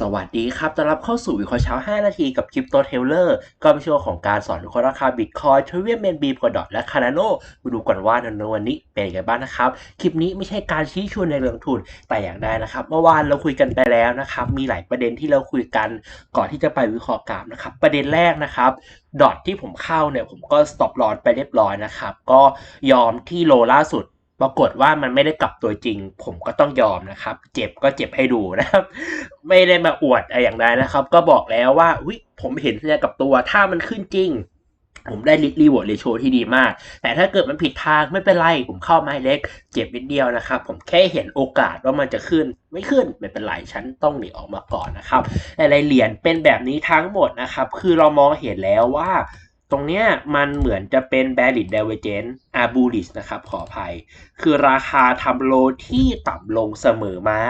สวัสดีครับ ต้อนรับเข้าสู่วิเคราะห์เช้า 5 นาทีกับคริปโตเทเลอร์ก็เป็นช่วงของการสอนวิเคราะห์ราคาบิตคอยน์เทเวียมเมนบีพอดอทและคานาโนมาดูก่อนว่าในวันนี้เป็นยังไงบ้างนะครับ คลิปนี้ไม่ใช่การชี้ชวนในเรื่องทุนแต่อย่างใดนะครับ เมื่อวานเราคุยกันไปแล้วนะครับ มีหลายประเด็นที่เราคุยกันก่อนที่จะไปวิเคราะห์กราฟนะครับ ประเด็นแรกนะครับดอทที่ผมเข้าเนี่ยผมก็สต็อปลอสไปเรียบร้อยนะครับ ก็ยอมที่โลล่าสุด ปรากฏว่ามันไม่ได้กลับตัวจริง ผมก็ต้องยอมนะครับ เจ็บก็เจ็บให้ดูนะครับ ไม่ได้มาอวดอะไรอย่างใดนะครับ ก็บอกแล้วว่าวิผมเห็นสัญญากับตัวถ้ามันขึ้นจริง ผมได้รีวอร์ดเรโชที่ดีมาก แต่ถ้าเกิดมันผิดทางไม่เป็นไร ผมเข้าไม้เล็ก เจ็บนิดเดียวนะครับ ผมแค่เห็นโอกาสว่ามันจะขึ้น ไม่ขึ้นไม่เป็นไรฉันต้องหนีออกมาก่อนนะครับหลายๆเหรียญเป็นแบบนี้ทั้งหมดนะครับ คือเรามองเห็นแล้วว่า ตรงเนี้ยมันเหมือนจะเป็น bearish divergence อ่า bullish นะครับ ขออภัย คือราคาทำโลที่ต่ำลงเสมอมา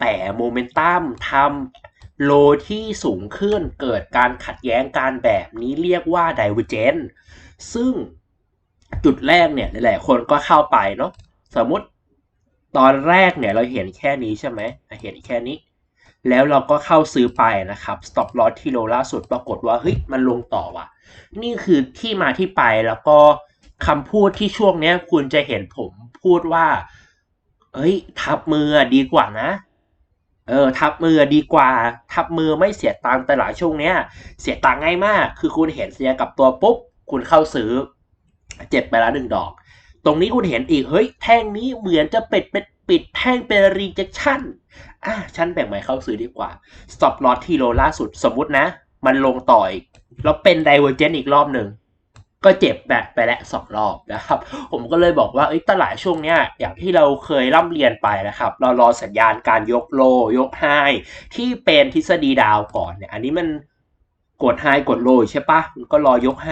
แต่โมเมนตัมทำโลที่สูงขึ้นเกิดการขัดแย้งการแบบนี้เรียกว่า divergence ซึ่งจุดแรกเนี่ยหลายๆคนก็เข้าไปเนาะสมมติตอนแรกเนี่ยเราเห็นแค่นี้ใช่ไหมเห็นแค่นี้ แล้วเราก็เข้าซื้อไปนะครับ stop loss ที่โลล่าสุดปรากฏว่าเฮ้ยมันลงต่อว่ะ นี่คือที่มาที่ไปแล้วก็คำพูดที่ช่วงเนี้ยคุณจะเห็นผมพูดว่า เอ้ย ทับมือดีกว่านะ เออ ทับมือดีกว่า ทับมือไม่เสียตังค์แต่หลายช่วงเนี้ย เสียตังค์ง่ายมาก คือคุณเห็นเสียกับตัวปุ๊บ คุณเข้าซื้อ เจ็บไปล้วหนึ่งดอก ตรงนี้คุณเห็นอีก เฮ้ย แท่งนี้เหมือนจะปิดเป็นปิดแท่งเป็น rejection อะฉันแบ่งใหม่เข้าซื้อดีกว่า stop loss ที่โลล่าสุดสมมุตินะ มันลงต่ออีกแล้วเป็น divergent อีกรอบหนึ่งก็เจ็บแบบไปแล้วสองรอบนะครับ ผมก็เลยบอกว่าอ้ยตลาดช่วงเนี้ยอย่างที่เราเคยร่ำเรียนไปนะครับ เรารอสัญญาณการยกโลยกไฮที่เป็นทฤษฎีดาวก่อนเนี่ยอันนี้มันกดไฮกดโลใช่ปะมันก็รอยกไฮ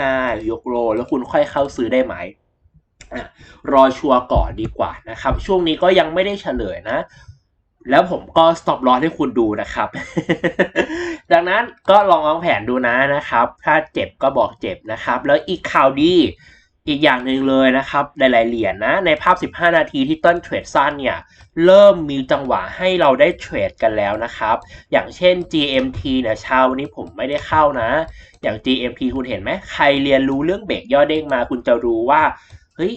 ยกโลแล้วคุณค่อยเข้าซื้อได้ไหมรอชัวร์ก่อนดีกว่านะครับ ช่วงนี้ก็ยังไม่ได้เฉลยนะ แล้วผมก็ stop loss ให้คุณดูนะครับ ดังนั้นก็ลองวางแผนดูนะนะครับ ถ้าเจ็บก็บอกเจ็บนะครับ แล้วอีกข่าวดีอีกอย่างหนึ่งเลยนะครับ หลาย ๆ เหรียญนะ ในภาพ 15 นาทีที่ต้นเทรดสั้นเนี่ย เริ่มมีจังหวะให้เราได้เทรดกันแล้วนะครับ อย่างเช่น GMT เนี่ยเช้าวันนี้ผมไม่ได้เข้านะ อย่าง GMT คุณเห็นไหมใครเรียนรู้เรื่องเบรกย่อเด้งมาคุณจะรู้ว่า เฮ้ย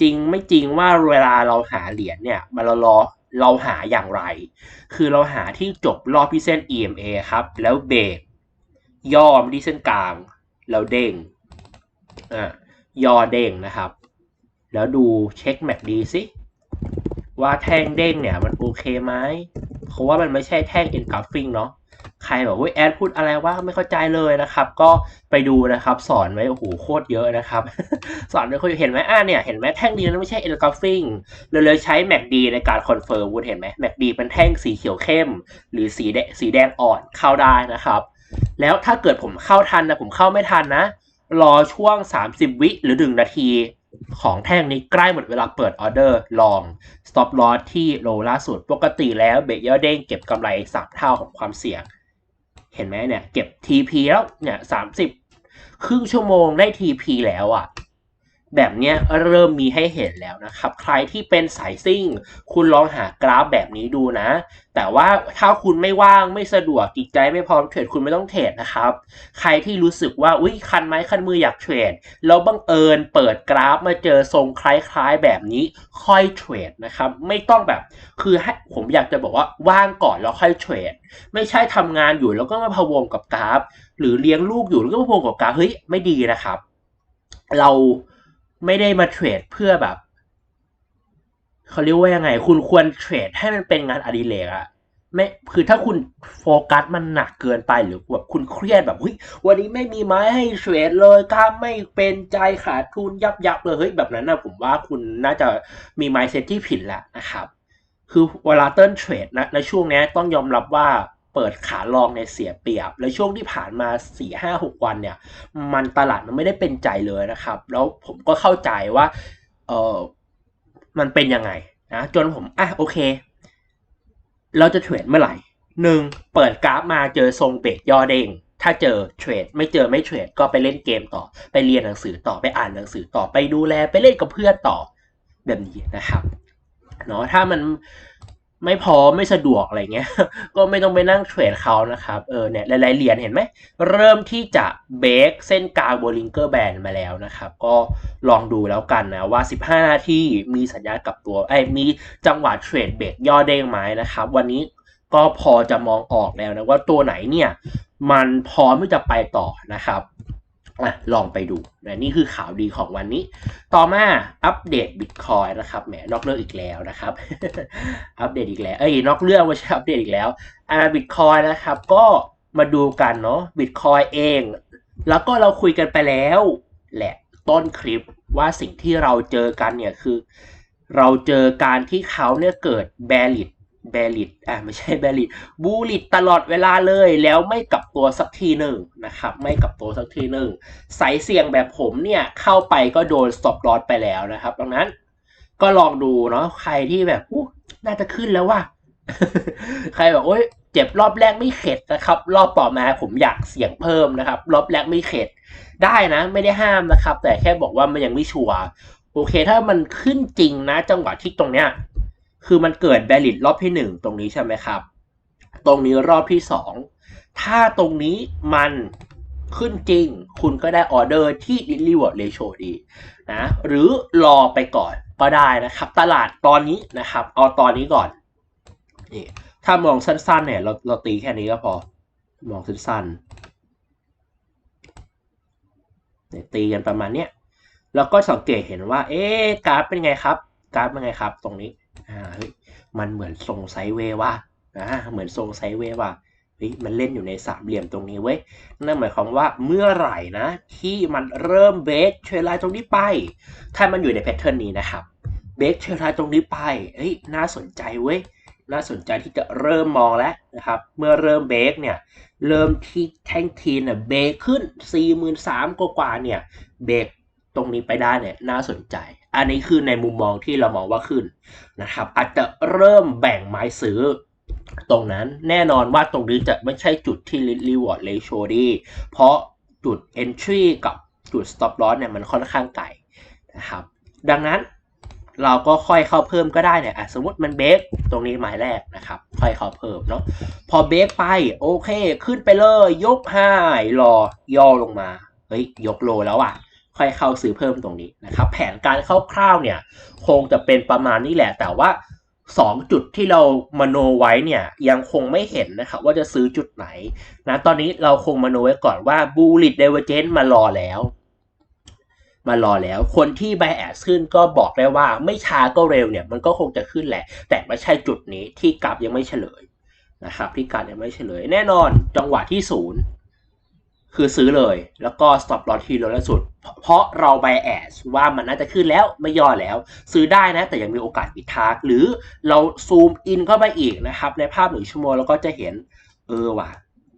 จริงไม่จริงว่าเวลาเราหาเหรียญเนี่ยมันเรารอ เราหาอย่างไร คือเราหาที่จบรอบที่เส้น EMA ครับ แล้วเบรกย่อมาที่เส้นกลาง แล้วเด้งอ่าย่อเด้งนะครับ แล้วดูเช็คแม c ดีสิว่าแท่งเด้งเนี่ยมันโอเคไหมเพราะว่ามันไม่ใช่แท่ง engulfing เนาะ ใครบอกว่าแอดพูดอะไรว่าไม่เข้าใจเลยนะครับ ก็ไปดูนะครับ สอนไว้โอ้โหโคตรเยอะนะครับ สอนไว้คนเห็นไหมอ่าเนี่ยเห็นไหมแท่งนี้นั้นไม่ใช่ engulfing เราเลยใช้ MACD ในการคอนเฟิร์มคุณเห็นไหม MACD เป็นแท่งสีเขียวเข้ม หรือสีแดงสีแดงอ่อนเข้าได้นะครับ แล้วถ้าเกิดผมเข้าทันนะผมเข้าไม่ทันนะ รอช่วง 30 วิหรือ1นาทีของแท่งนี้ใกล้หมดเวลาเปิดออเดอร์ลอง stop loss ที่โลล่าสุดปกติแล้วเบรกย่อเด้งเก็บกำไรสามเท่าของความเสี่ยง เห็นไหมเนี่ย เก็บ TP แล้วเนี่ยสามสิบครึ่งชั่วโมงได้ TP แล้วอะ่ะ แบบนี้เริ่มมีให้เห็นแล้วนะครับ ใครที่เป็นสายซิ่ง คุณลองหากราฟแบบนี้ดูนะ แต่ว่าถ้าคุณไม่ว่างไม่สะดวกจิตใจไม่พร้อมเทรดคุณไม่ต้องเทรดนะครับ ใครที่รู้สึกว่าอุ้ยคันไม้คันมืออยากเทรดแล้วบังเอิญเปิดกราฟมาเจอทรงคล้ายๆแบบนี้ค่อยเทรดนะครับ ไม่ต้องแบบคือให้ผมอยากจะบอกว่าว่างก่อนแล้วค่อยเทรดไม่ใช่ทำงานอยู่แล้วก็มาพะวงกับกราฟ หรือเลี้ยงลูกอยู่แล้วก็มาพะวงกับกราฟเฮ้ยไม่ดีนะครับ เรา ไม่ได้มาเทรดเพื่อแบบเขาเรียกว่ายังไง คุณควรเทรดให้มันเป็นงานอดิเรกอะไม่คือถ้าคุณโฟกัสมันหนักเกินไปหรือแบบคุณเครียดแบบเฮ้ยวันนี้ไม่มีไม้ให้เทรดเลยกล้าไม่เป็นใจขาดทุนยับยับเลยเฮ้ยแบบนั้นนะผมว่าคุณน่าจะมีไมซ์เซ็ตที่ผิดแล้วนะครับ คือเวลาเติ้ลเทรดนะในช่วงนี้ต้องยอมรับว่า เปิดขาลองในเสียเปรียบ แล้วช่วงที่ผ่านมา4ี่ห้าหกวันเนี่ย มันตลาดมันไม่ได้เป็นใจเลยนะครับ แล้วผมก็เข้าใจว่าเออมันเป็นยังไงนะจนผมอะโอเค เราจะเทรดเมื่อไหร่หนึ่งเปิดกราฟมาเจอทรงเบรกย่อเด้งถ้าเจอเทรดไม่เจอไม่เทรดก็ไปเล่นเกมต่อ ไปเรียนหนังสือต่อไปอ่านหนังสือต่อไปดูแลไปเล่นกับเพื่อนต่อแบบนี้นะครับเนาะถ้ามัน ไม่พอไม่สะดวกอะไรเงี้ย ก็ไม่ต้องไปนั่งเทรดเขานะครับ เออเนี่ยหลายๆเหรียญเห็นไหม เริ่มที่จะเบรกเส้นกางโบลิงเกอร์แบนมาแล้วนะครับ ก็ลองดูแล้วกันนะว่า 15 นาทีมีสัญญาณกับตัวไอ้มีจังหวะเทรดเบรกย่อเด้งไหมนะครับ วันนี้ก็พอจะมองออกแล้วนะว่าตัวไหนเนี่ย มันพร้อมที่จะไปต่อนะครับ ลองไปดูนะนี่คือข่าวดีของวันนี้ ต่อมาอัปเดตบิตคอยนะครับแหมนอกเรื่องอีกแล้วนะครับ อัปเดตอีกแล้วเอ้ยนอกเรื่องไม่ใช่อัปเดตอีกแล้วอ่าบิตคอยนะครับก็มาดูกันเนาะบิตคอยเอง แล้วก็เราคุยกันไปแล้ว แหละต้นคลิปว่าสิ่งที่เราเจอกันเนี่ยคือ เราเจอการที่เขาเนี่ยเกิดแบลิด แบลิดอะไม่ใช่แบลิดบูลิดตลอดเวลาเลยแล้วไม่กลับตัวสักทีหนึ่งนะครับ ไม่กลับตัวสักทีหนึ่งสายเสี่ยงแบบผมเนี่ยเข้าไปก็โดนสต็อปลอสไปแล้วนะครับดังนั้นก็ลองดูเนาะใครที่แบบอู้น่าจะขึ้นแล้วว่าใครแบบโอ้ยเจ็บรอบแรกไม่เข็ดนะครับ รอบต่อมาผมอยากเสี่ยงเพิ่มนะครับ รอบแรกไม่เข็ด ได้นะ ไม่ได้ห้ามนะครับ แต่แค่บอกว่ามันยังไม่ชัวร์โอเคถ้ามันขึ้นจริงนะ จังหวะที่ตรงเนี้ย คือมันเกิดแบลิดรอบที่หนึ่งตรงนี้ใช่ไหมครับ ตรงนี้รอบที่สองถ้าตรงนี้มันขึ้นจริง คุณก็ได้ออเดอร์ที่ reward ratio ดีนะหรือรอไปก่อนก็ได้นะครับ ตลาดตอนนี้นะครับ เอาตอนนี้ก่อนนี่ถ้ามองสั้นๆเนี่ยเราเราตีแค่นี้ก็พอ มองสั้นๆเนี่ยตีกันประมาณเนี้ยแล้วก็สังเกตเห็นว่า เอ๊กราฟเป็นไงครับ กราฟเป็นไงครับ ตรงนี้ มันเหมือนทรงไซเวว่ะอ่าเหมือนทรงไซเวว่ะเฮ้ยมันเล่นอยู่ในสามเหลี่ยมตรงนี้เว้ยนั่นหมายความว่าเมื่อไหร่นะ ที่มันเริ่มเบรกเทรลไลน์ตรงนี้ไป ถ้ามันอยู่ในแพทเทิร์นนี้นะครับเบรกเทรลไลน์ตรงนี้ไปเฮ้ยน่าสนใจเว้ยน่าสนใจที่จะเริ่มมองแล้วนะครับ เมื่อเริ่มเบรกเนี่ย เริ่มที่แท่งทีเนี่ยเบรกขึ้น 43,000กว่าเนี่ย เบรกตรงนี้ไปได้เนี่ย น่าสนใจ อันนี้คือในมุมมองที่เรามองว่าขึ้นนะครับอาจจะเริ่มแบ่งไม้ซื้อตรงนั้นแน่นอนว่าตรงนี้จะไม่ใช่จุดที่ reward ratio ดีเพราะจุด entry กับจุด stop loss เนี่ยมันค่อนข้างไกลนะครับดังนั้นเราก็ค่อยเข้าเพิ่มก็ได้เนี่ยสมมติมันเบรกตรงนี้หมายแรกนะครับ ค่อยเข้าเพิ่มเนาะพอเบรกไปโอเค ขึ้นไปเลย ยกไฮรอย่อลงมา เฮ้ย ยกโลแล้วอะ ค่อยเข้าซื้อเพิ่มตรงนี้นะครับ แผนการคร่าวๆเนี่ยคงจะเป็นประมาณนี้แหละ แต่ว่า 2 จุดที่เรามโนไว้เนี่ยยังคงไม่เห็นนะครับว่าจะซื้อจุดไหนนะตอนนี้เราคงมโนไว้ก่อนว่าบูลิดเดเวอร์เจนมารอแล้วมารอแล้ว คนที่ไบแอสขึ้นก็บอกได้ว่าไม่ช้าก็เร็วเนี่ยมันก็คงจะขึ้นแหละ แต่ไม่ใช่จุดนี้ที่กราฟยังไม่เฉลยนะครับที่กราฟยังไม่เฉลยแน่นอนจังหวะที่ศูนย์ คือซื้อเลยแล้วก็ stop loss ที่ลดละสุด เพราะเรา bias ว่ามันน่าจะขึ้นแล้วไม่ย่อแล้ว ซื้อได้นะแต่ยังมีโอกาสปิดทาร์กหรือเราซูมอินเข้าไปอีกนะครับ ในภาพหนึ่งชั่วโมงเราก็จะเห็นเออว่ะ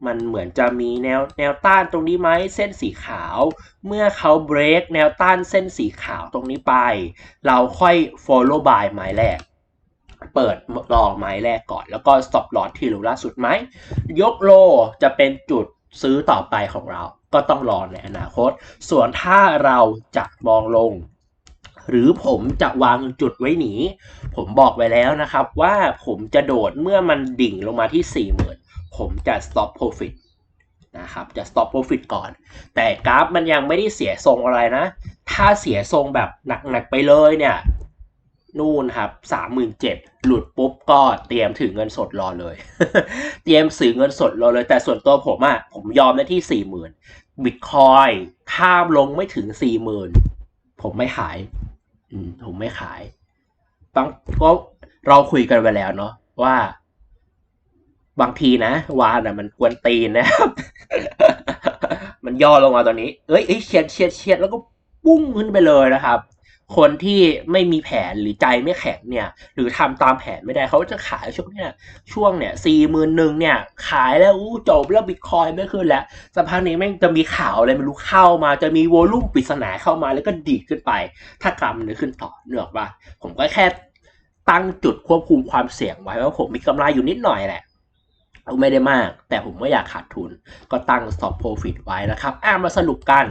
มันเหมือนจะมีแนวแนวต้านตรงนี้ไหมเส้นสีขาว เมื่อเขาเบรกแนวต้านเส้นสีขาวตรงนี้ไป เราค่อย follow by ไม้แรก เปิดรอไม้แรกก่อน แล้วก็ stop loss ที่รูล่าสุดไหม ยกโลจะเป็นจุด ซื้อต่อไปของเรา ก็ต้องรอในอนาคต ส่วนถ้าเราจะมองลง หรือผมจะวางจุดไว้หนี ผมบอกไว้แล้วนะครับว่าผมจะโดดเมื่อมันดิ่งลงมาที่ 40,000 ผมจะ stop profit นะครับจะ stop profit ก่อน แต่กราฟมันยังไม่ได้เสียทรงอะไรนะ ถ้าเสียทรงแบบหนักๆไปเลยเนี่ย นู่นครับสามหมื่นเจ็ดหลุดปุ๊บก็เตรียมถือเงินสดรอเลย เตรียมซื้อเงินสดรอเลย แต่ส่วนตัวผมอะผมยอมได้ที่สี่หมื่นบิตคอยข้ามลงไม่ถึงสี่หมื่นผมไม่ขาย อืม ผมไม่ขายบางก็เราคุยกันไปแล้วเนาะว่า บางทีนะวานอะมันกวนตีนนะครับ มันย่อลงมาตอนนี้ เอ้ยเอ้ยเฉียดเฉียดเฉียดแล้วก็ปุ้งขึ้นไปเลยนะครับ คนที่ไม่มีแผนหรือใจไม่แข็งเนี่ย หรือทำตามแผนไม่ได้เขาจะขายช่วงเนี้ยช่วงเนี่ยสี่หมื่นหนึ่งเนี่ย ขายแล้วอู้จบแล้วบิตคอยไม่ขึ้นแล้วสักพักนี้แม่งจะมีข่าวอะไรไม่รู้เข้ามา จะมีโวลุ่มปริศนาเข้ามาแล้วก็ดีดขึ้นไป ถ้ากรรมมันขึ้นต่อเนือกว่าผมก็แค่ตั้งจุดควบคุมความเสี่ยงไว้ว่าผมมีกำไรอยู่นิดหน่อยแหละ ไม่ได้มาก แต่ผมไม่อยากขาดทุน ก็ตั้ง stop profit ไว้นะครับอะมาสรุปกัน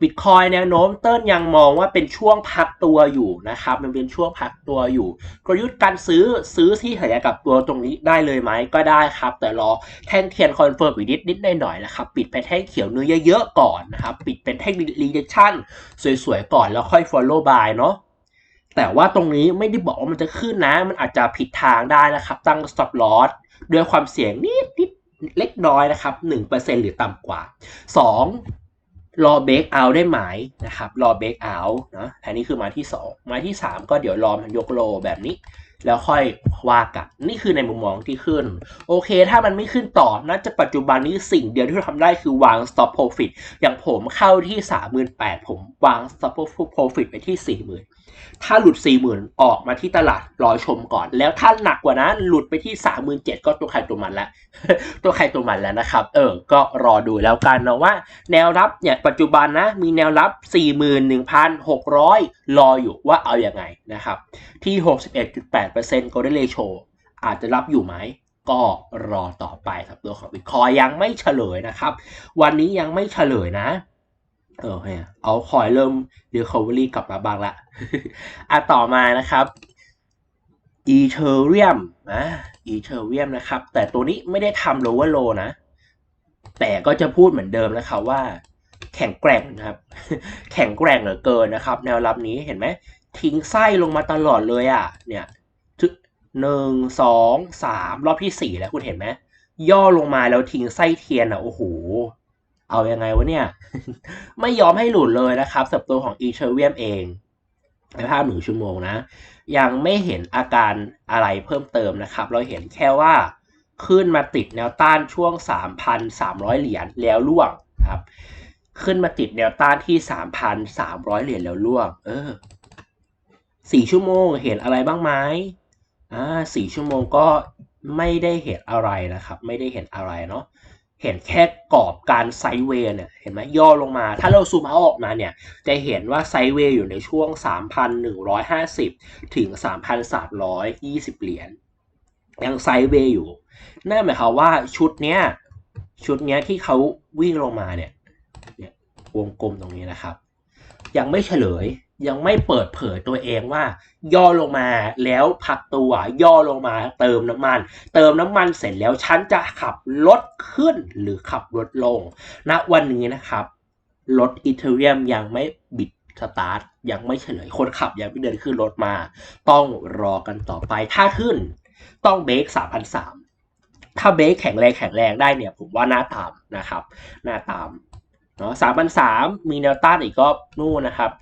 Bitcoin แนวโน้มเติ้ลยังมองว่าเป็นช่วงพักตัวอยู่นะครับมันเป็นช่วงพักตัวอยู่ กลยุทธ์การซื้อซื้อที่แถวกับตัวตรงนี้ได้เลยไหมก็ได้ครับ แต่รอแท่งเทียนคอนเฟิร์มอีกนิดนิดหน่อยๆนะครับปิดไปแท่งเขียวเนื้อเยอะๆก่อนนะครับปิดเป็นแท่ง rejection สวยๆก่อนแล้วค่อย follow buy เนาะแต่ว่าตรงนี้ไม่ได้บอกว่ามันจะขึ้นนะ มันอาจจะผิดทางได้นะครับ ตั้ง stop loss ด้วยความเสี่ยงนิดนิดเล็กน้อยนะครับ 1%หรือต่ำกว่า 2. รอเบรกเอาได้ไหมนะครับรอเบรกเอานะอันนี้คือมาที่ 2 มาที่ 3 ก็เดี๋ยวรอมันยกโลแบบนี้ แล้วค่อยว่ากันนี่คือในมุมมองที่ขึ้น โอเค ถ้ามันไม่ขึ้นต่อน่าจะปัจจุบันนี้สิ่งเดียวที่เราทำได้คือวาง stop profit อย่างผมเข้าที่ 38,000ผมวาง stop profit ไปที่ 40,000 ถ้าหลุด 40,000 ออกมาที่ตลาดรอชมก่อน แล้วถ้าหนักกว่านั้นหลุดไปที่ 37,000 ก็ตัวใครตัวมันละ ตัวใครตัวมันแล้วนะครับ เออ ก็รอดูแล้วกันนะว่า แนวรับเนี่ยปัจจุบันนะมีแนวรับ 41,600 รออยู่ว่าเอาอยัางไงนะครับ ที่ 61.8% golden ratio อาจจะรับอยู่ไหม ก็รอต่อไปครับตัวของ Bitcoin ยังไม่เฉลยนะครับ วันนี้ยังไม่เฉลยนะเออเนเอาคอยเริ่ม recovery กลับมาบ้างละอะต่อมานะครับ Ethereum นะ Ethereum นะครับ แต่ตัวนี้ไม่ได้ทำ lower low นะ แต่ก็จะพูดเหมือนเดิมนะครับว่า ข็งแกร่งนะครับ แข็งแกร่งเหลือเกินนะครับ แนวรับนี้เห็นไหมทิ้งไส้ลงมาตลอดเลยอะ เนี่ยหนึ่งสองสามรอบที่สี่แล้วคุณเห็นไหมย่อลงมาแล้วทิ้งไส้เทียนอะโอ้โหเอายังไงวะเนี่ย ไม่ยอมให้หลุดเลยนะครับสับตัวของ Ethereum เองในภาพหนึ่งชั่วโมงนะ ยังไม่เห็นอาการอะไรเพิ่มเติมนะครับ เราเห็นแค่ว่าขึ้นมาติดแนวต้านช่วง 3,300 เหรียญแล้วล่วงครับ ขึ้นมาติดแนวต้านที่ 3,300 เหรียญแล้วล่วง เออสี่ชั่วโมงเห็นอะไรบ้างไหมอ่าสี่ชั่วโมงก็ไม่ได้เห็นอะไรนะครับ ไม่ได้เห็นอะไรเนาะเห็นแค่กรอบการไซเวย์เนี่ยเห็นไหมย่อลงมา ถ้าเราซูมเอาออกมาเนี่ย จะเห็นว่าไซเวย์อยู่ในช่วง 3,150 ถึง 3,320 เหรียญยังไซเวย์อยู่นั่นหมายความว่าชุดเนี้ยชุดเนี้ยที่เขาวิ่งลงมาเนี่ย วงกลมตรงนี้นะครับ ยังไม่เฉลยยังไม่เปิดเผยตัวเองว่า ย่อลงมาแล้วพักตัวย่อลงมาเติมน้ำมัน เติมน้ำมันเสร็จแล้วฉันจะขับรถขึ้นหรือขับรถลงณวันนี้นะครับรถอีเทเรียมยังไม่บิดสตาร์ทยังไม่เฉลยคนขับยังไม่เดินขึ้นรถมา ต้องรอกันต่อไปถ้าขึ้น ต้องเบรก3,003ถ้าเบรกแข็งแรงแข็งแรงได้เนี่ย ผมว่าน่าตามนะครับน่าตาม เนาะ3,003มีแนวต้านอีกก็นู่นนะครับ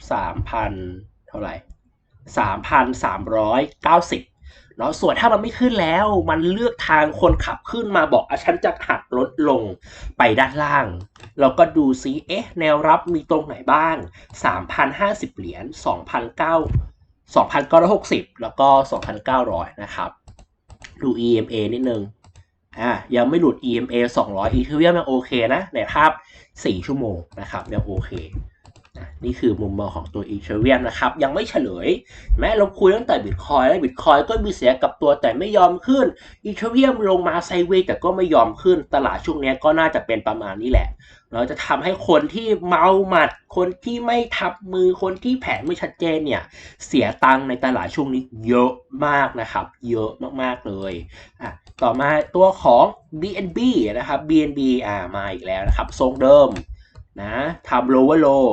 3,000เท่าไหร่3,390เนาะส่วนถ้ามันไม่ขึ้นแล้วมันเลือกทางคนขับขึ้นมาบอกอะฉันจะหักลดลงไปด้านล่าง เราก็ดูซิเอ๊ะแนวรับมีตรงไหนบ้าง 3,050 เหรียญ2,900 2,960 แล้วก็ 2,900 นะครับ ดู EMA นิดนึงอ่ายังไม่หลุด EMA 200 Ethereum ยังโอเคนะในภาพ 4 ชั่วโมงนะครับยังโอเค นี่คือมุมมองของตัว Ethereum นะครับ ยังไม่เฉลย แม้เราคุยตั้งแต่ Bitcoin แล้ว Bitcoin ก็มีเสียกับตัวแต่ไม่ยอมขึ้น Ethereum ลงมาไซเวย์แต่ก็ไม่ยอมขึ้น ตลาดช่วงนี้ก็น่าจะเป็นประมาณนี้แหละ เราจะทำให้คนที่เมาหมัด คนที่ไม่ทับมือคนที่แผนไม่ชัดเจนเนี่ย เสียตังค์ในตลาดช่วงนี้เยอะมากนะครับ เยอะมากๆเลยอะต่อมาตัวของ BNB นะครับ BNB อ่ามาอีกแล้วนะครับทรงเดิม นะทำ lower low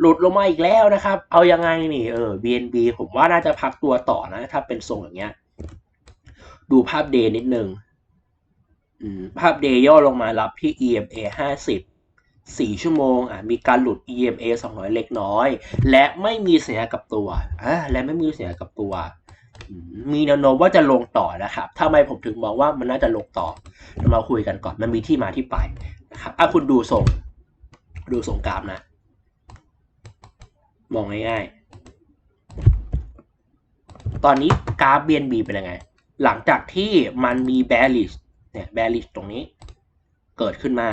หลุดลงมาอีกแล้วนะครับ เอายังไงนี่เออ BNB ผมว่าน่าจะพักตัวต่อนะ ถ้าเป็นทรงอย่างเงี้ย ดูภาพเดย์นิดนึงภาพเดย์ย่อลงมารับที่ EMA 50 4 ชั่วโมงอะมีการหลุด EMA 200 เล็กน้อย และไม่มีเสัญญากับตัวอ่าและไม่มีเสัญญากับตัว มีแนวโน้มว่าจะลงต่อนะครับทำไมผมถึงมองว่ามันน่าจะลงต่อเรามาคุยกันก่อนมันมีที่มาที่ไปนะครับอะคุณดูทรง ดูทรงกราฟนะ มองง่ายๆ ตอนนี้กราฟ BNB เป็นยังไง หลังจากที่มันมี bearish เนี่ย bearish ตรงนี้ เกิดขึ้นมา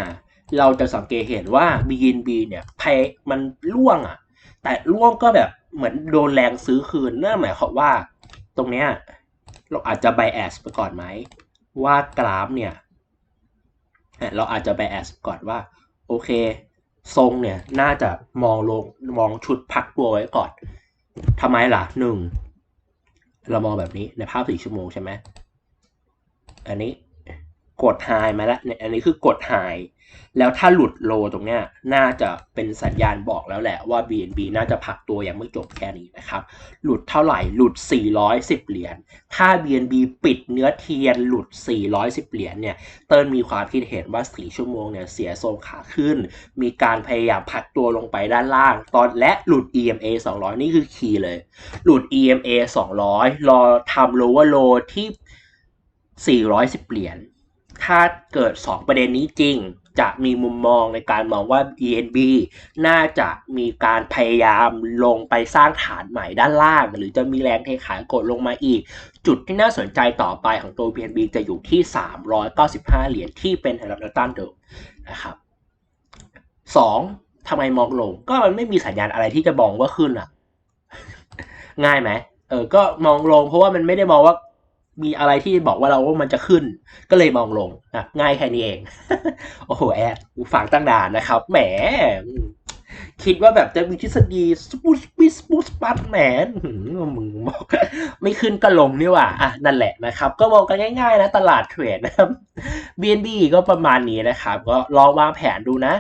เราจะสังเกตเห็นว่า BNB เนี่ยพมันล่วงอะ แต่ล่วงก็แบบเหมือนโดนแรงซื้อคืนนั่นหมายความว่าตรงเนี้ยเราอาจจะ bias ไปก่อนไหม ว่ากราฟเนี่ยเราอาจจะไปแอสก่อนว่า โอเค ทรงเนี่ย น่าจะมองลงมองชุดพักตัวไว้ก่อนทำไมล่ะหนึ่งเรามองแบบนี้ในภาพสี่ชั่วโมงใช่ไหมอันนี้ กดไฮมาแล้วเนี่ยอันนี้คือกดไฮแล้วถ้าหลุดโลตรงเนี้ยน่าจะเป็นสัญญาณบอกแล้วแหละว่า BNB น่าจะพักตัวยังไม่จบแค่นี้นะครับ หลุดเท่าไหร่หลุด 410 เหรียญถ้า BNB ปิดเนื้อเทียนหลุด 410 เหรียญเนี่ยเติ้ลมีความคิดเห็นว่า 4 ชั่วโมงเนี่ยเสียทรงขาขึ้น มีการพยายามพักตัวลงไปด้านล่าง ตอนและหลุด EMA 200 นี่คือคีย์เลย หลุด EMA 200 รอทำ lower low ที่ 410 เหรียญ ถ้าเกิด 2 ประเด็นนี้จริง จะมีมุมมองในการมองว่า BNB น่าจะมีการพยายามลงไปสร้างฐานใหม่ด้านล่าง หรือจะมีแรงเทขายกดลงมาอีก จุดที่น่าสนใจต่อไปของตัว BNB จะอยู่ที่ 395 เหรียญที่เป็นแนวรับต้านเดิมนะครับ 2. ทำไมมองลง ก็มันไม่มีสัญญาณอะไรที่จะมองว่าขึ้นอะ ง่ายไหมเออ ก็มองลงเพราะว่ามันไม่ได้มองว่า มีอะไรที่บอกว่าเราว่ามันจะขึ้น ก็เลยมองลงนะง่ายแค่นี้เอง โอ้โหแอดฟังตั้งนานนะครับ แหม คิดว่าแบบจะมีทฤษฎีสปูสปิสปูสปัตแหมมึงบอกไม่ขึ้นก็ลงนี่ว่าอะนั่นแหละนะครับ ก็มองกันง่ายๆนะ ตลาดเทรดนะครับ BNB ก็ประมาณนี้นะครับ ก็ลองวางแผนดูนะ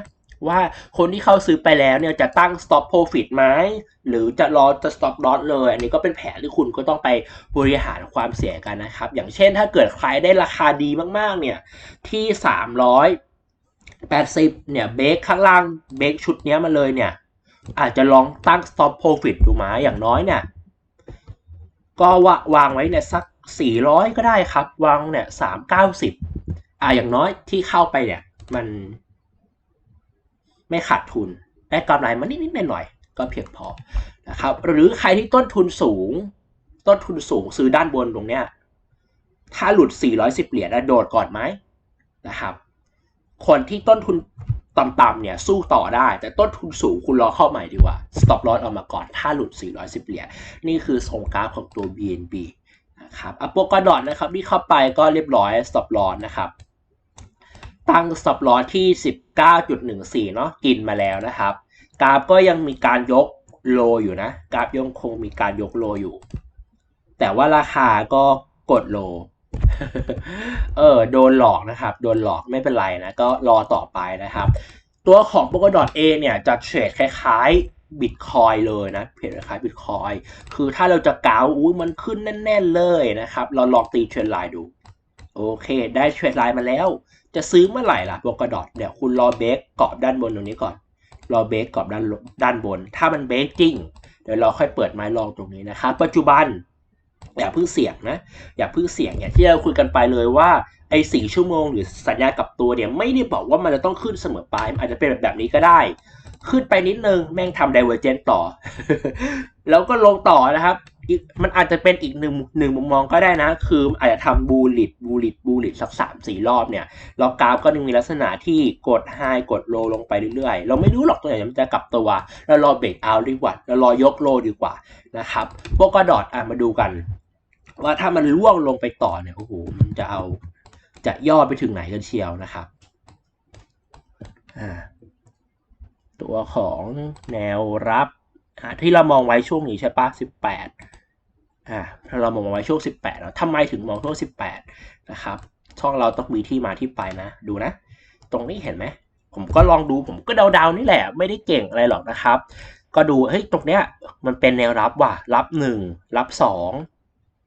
ว่าคนที่เข้าซื้อไปแล้วเนี่ยจะตั้ง stop profit ไหมหรือจะรอจะ stop loss เลย อันนี้ก็เป็นแผนที่คุณก็ต้องไปบริหารความเสี่ยงกันนะครับ อย่างเช่นถ้าเกิดใครได้ราคาดีมากๆเนี่ยที่380 เนี่ยเบรกข้างล่างเบรกชุดนี้มาเลยเนี่ยอาจจะลองตั้ง stop profit ดูไหมอย่างน้อยเนี่ยก็วาวางไว้เนี่ยสัก 400 ก็ได้ครับ วางเนี่ย390 อ่าอย่างน้อยที่เข้าไปเนี่ยมัน ไม่ขาดทุนได้กำไรมานิดๆหน่อยๆก็เพียงพอนะครับ หรือใครที่ต้นทุนสูง ต้นทุนสูงซื้อด้านบนตรงเนี้ยถ้าหลุด 410 เหรียญโดดก่อนไหมนะครับ คนที่ต้นทุนต่ำๆเนี่ยสู้ต่อได้ แต่ต้นทุนสูงคุณรอเข้าใหม่ดีกว่า stop loss ออกมาก่อน ถ้าหลุด 410 เหรียญนี่คือทรงกราฟของตัว BNB นะครับอโปกาดอนนะครับที่เข้าไปก็เรียบร้อย stop loss นะครับ ตั้ง stop loss ที่ 19.14 เนาะกินมาแล้วนะครับ กราฟก็ยังมีการยกโลอยู่นะ กราฟยังคงมีการยกโลอยู่ แต่ว่าราคาก็กดโล เออโดนหลอกนะครับ โดนหลอกไม่เป็นไรนะ ก็รอต่อไปนะครับ ตัวของ Polkadot เอเนี่ยจะเทรดคล้ายๆบิตคอยเลยนะเทรดคล้ายบิตคอยคือถ้าเราจะกาวอุ้ยมันขึ้นแน่ ๆ เลยนะครับ เราลองตีเทรนไลน์ดู โอเค ได้เทรดไลน์มาแล้ว จะซื้อเมื่อไหร่ล่ะ Polkadot เดี๋ยวคุณรอเบรกเกาะด้านบนตรงนี้ก่อน รอเบรกเกาะด้านด้านบน ถ้ามันเบรกจริง เดี๋ยวเราค่อยเปิดไม้ลองตรงนี้นะครับ ปัจจุบันอย่าเพิ่งเสี่ยงนะ อย่าเพิ่งเสี่ยงอย่างที่เราคุยกันไปเลยว่าไอ้สี่ชั่วโมงหรือสัญญากับตัวเนี่ยไม่ได้บอกว่ามันจะต้องขึ้นเสมอไปอาจจะเป็นแบบแบบนี้ก็ได้ ขึ้นไปนิดนึงแม่งทำ divergent ต่อ แล้วก็ลงต่อนะครับ มันอาจจะเป็นอีกหนึ่งหนึ่งมุมมองก็ได้นะ คืออาจจะทำบูลิตบูลิตบูลิตสักสามสี่รอบเนี่ยแล้วกราฟก็ยังมีลักษณะที่กดไฮกดโลลงไปเรื่อยๆ เราไม่รู้หรอกตัวไหนมันจะกลับตัว เรารอเบรกเอาดีกว่าเรารอยกโลดีกว่านะครับพวกกระดอดอะมาดูกัน ว่าถ้ามันล่วงลงไปต่อเนี่ยโอ้โหมันจะเอาจะย่อไปถึงไหนกันเชียวนะครับอ่าตัวของแนวรับที่เรามองไว้ช่วงนี้ใช่ปะสิบแปด อ่าเรามองไว้ช่วงสิบแปดแล้วทำไมถึงมองช่วงสิบแปดนะครับ ช่องเราต้องมีที่มาที่ไปนะ ดูนะ ตรงนี้เห็นไหม ผมก็ลองดูผมก็เดาๆนี่แหละ ไม่ได้เก่งอะไรหรอกนะครับ ก็ดู เฮ้ย ตรงเนี้ยมันเป็นแนวรับว่ะ รับหนึ่งรับสอง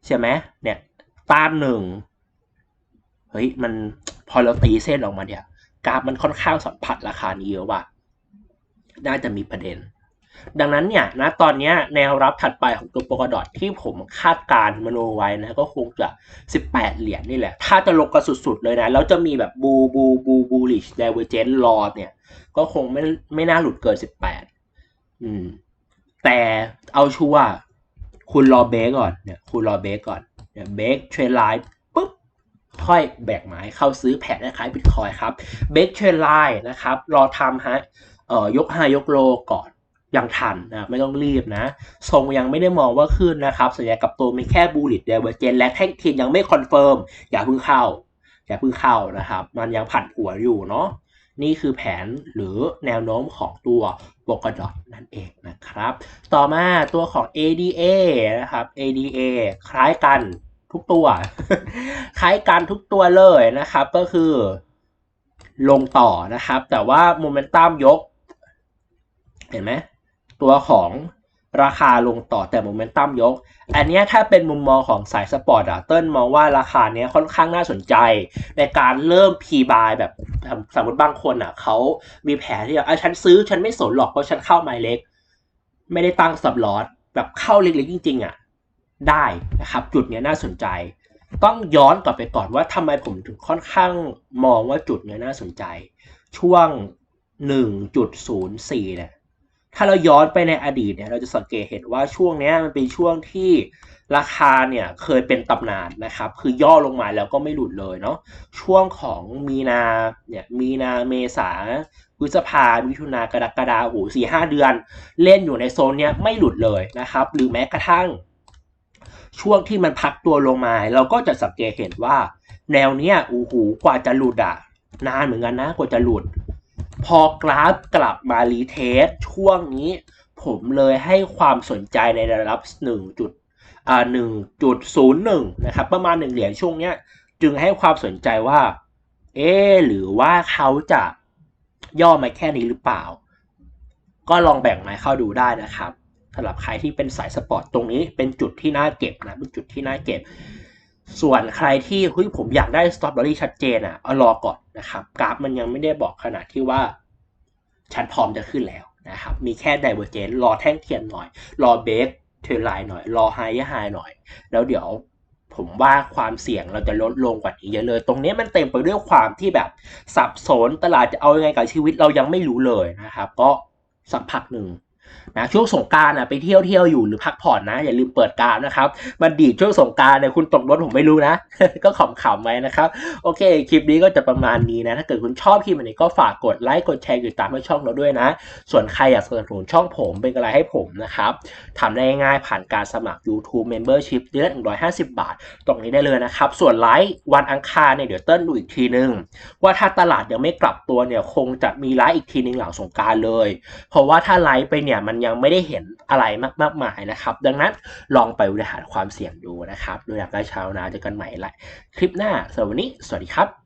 ใช่ไหมเนี่ย ต้านหนึ่งเฮ้ย มันพอเราตีเส้นออกมาเนี่ย กราฟมันค่อนข้างสัมผัสราคานี้เยอะว่ะ น่าจะมีประเด็น ดังนั้นเนี่ยนะตอนนี้แนวรับถัดไปของตัวโปรกดอทที่ผมคาดการมโนไว้นะก็คงจะ 18 เหรียญนี่แหละ ถ้าจะลงกันสุดๆเลยนะ แล้วจะมีแบบบูบูบูบูลิชเดเวอร์เจนรอเนี่ย ก็คงไม่ไม่น่าหลุดเกิน 18 อืม แต่เอาชัวร์คุณรอเบรกก่อนเนี่ยคุณรอเบรกก่อนเนี่ยเบรกเทรนไลน์ปุ๊บค่อยแบกไม้เข้าซื้อแผนคล้ายบิตคอยครับเบรกเทรนไลน์นะครับ รอทำฮะเอ่อยกไฮยกโลก่อน ยังทันนะไม่ต้องรีบนะ ทรงยังไม่ได้มองว่าขึ้นนะครับ สัญญากับตัวมีแค่บูลิตเดเวอร์เจนและแท่งเทียนยังไม่คอนเฟิร์มอย่าเพิ่งเข้า อย่าเพิ่งเข้านะครับ มันยังผันผวนอยู่เนาะนี่คือแผนหรือแนวโน้มของตัวโปกดอทนั่นเองนะครับ ต่อมาตัวของ ADA นะครับ ADA คล้ายกันทุกตัว คล้ายกันทุกตัวเลยนะครับ ก็คือลงต่อนะครับ แต่ว่าโมเมนตัมยก เห็นไหม ตัวของราคาลงต่อแต่โมเมนตัมยก อันนี้ถ้าเป็นมุมมองของสายสปอร์ตอะเติ้ลมองว่าราคาเนี้ยค่อนข้างน่าสนใจ ในการเริ่ม p buy แบบสมมติบางคนอะเขามีแผนที่แบบอะฉันซื้อฉันไม่สนหรอกเพราะฉันเข้าไมเล็ก ไม่ได้ตั้งสับลอตแบบเข้าเล็กๆจริงๆอะได้นะครับจุดเนี้ยน่าสนใจ ต้องย้อนกลับไปก่อนว่าทำไมผมถึงค่อนข้างมองว่าจุดเนี้ยน่าสนใจ ช่วง 1.04เนี่ย ถ้าเราย้อนไปในอดีตเนี่ยเราจะสังเกตเห็นว่าช่วงนี้มันเป็นช่วงที่ราคาเนี่ยเคยเป็นตำนานนะครับ คือย่อลงมาแล้วก็ไม่หลุดเลยเนาะช่วงของมีนาเนี่ยมีนาเมษาพฤษภามิถุนากรกฎาโอ้โหสี่ห้าเดือน เล่นอยู่ในโซนเนี้ยไม่หลุดเลยนะครับ หรือแม้กระทั่ง ช่วงที่มันพักตัวลงมา เราก็จะสังเกตเห็นว่า แนวเนี้ยโอ้โหกว่าจะหลุดอะนานเหมือนกันนะกว่าจะหลุด พอกราฟกลับมารีเทสช่วงนี้ ผมเลยให้ความสนใจในระดับ1จุดอ่า1.01 นะครับ ประมาณ 1 เหรียญช่วงเนี้ย จึงให้ความสนใจว่า เอ๊หรือว่าเขาจะย่อมาแค่นี้หรือเปล่า ก็ลองแบ่งไม้เข้าดูได้นะครับสำหรับใครที่เป็นสายสปอร์ตตรงนี้เป็นจุดที่น่าเก็บนะเป็นจุดที่น่าเก็บ ส่วนใครที่เฮ้ยผมอยากได้ stop loss ชัดเจนอะเอารอก่อนนะครับกราฟมันยังไม่ได้บอกขนาดที่ว่าฉันพร้อมจะขึ้นแล้วนะครับมีแค่ divergence รอแท่งเทียนหน่อย รอเบสเทรนไลน์หน่อย รอไฮยไฮหน่อย แล้วเดี๋ยวผมว่าความเสี่ยงเราจะลดลงกว่านี้เยอะเลย ตรงนี้มันเต็มไปด้วยความที่แบบสับสนตลาดจะเอายังไงกับชีวิตเรายังไม่รู้เลยนะครับ ก็สักพักหนึ่ง นะช่วงสงการนะไปเที่ยวเที่ยวอยู่หรือพักผ่อนนะ อย่าลืมเปิดกรารนะครับ มันดีช่วงสงการเนี่ยคุณตกรถผมไม่รู้นะ ก็ขำๆไว้นะครับ โอเค คลิปนี้ก็จะประมาณนี้นะ ถ้าเกิดคุณชอบคลิปนี้ก็ฝากกดไลค์กดแชร์กดติดตามให้ช่องเราด้วยนะ ส่วนใครอยากสนับสนุนช่องผมเป็นกำลังให้ผมนะครับทำได้ง่ายผ่านการสมัคร YouTube Membership เดือนละ150 บาท ตรงนี้ได้เลยนะครับ ส่วนไลฟ์วันอังคารเนี่ยเดี๋ยวเติ้ลดูอีกทีนึง ว่าถ้าตลาดยังไม่กลับตัวเนี่ยคงจะมีไลฟ์อีกทีนึงหลังสงการเลย เพราะว่าถ้าไลฟ์ไปเนี่ยมันยังไม่ได้เห็นอะไรมากๆมายนะครับ ดังนั้นลองไปบริหารความเสี่ยงดูนะครับดูอยากได้ชาวนาเจอกันใหม่ละคลิปหน้าสำหรับวันนี้ สวัสดีครับ